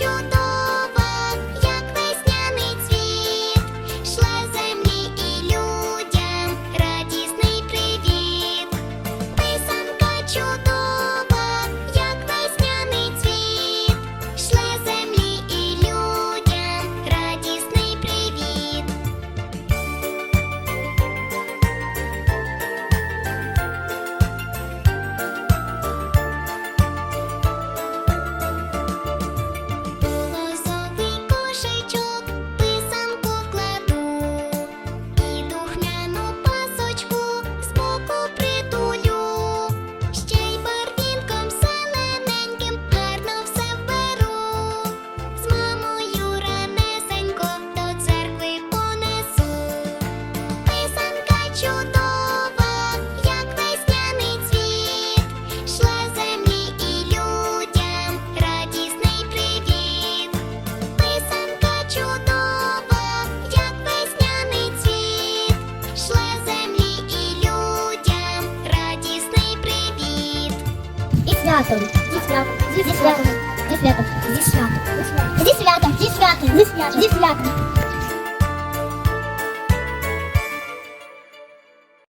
yo чудова, як весняний цвіт, шле землі і людям радісний привіт, писанка чудова, як весняний цвіт, шле землі і людям зі святом, зі святом, зі святом, зі святом, зі святом, зі святом, зі святом, зі святом.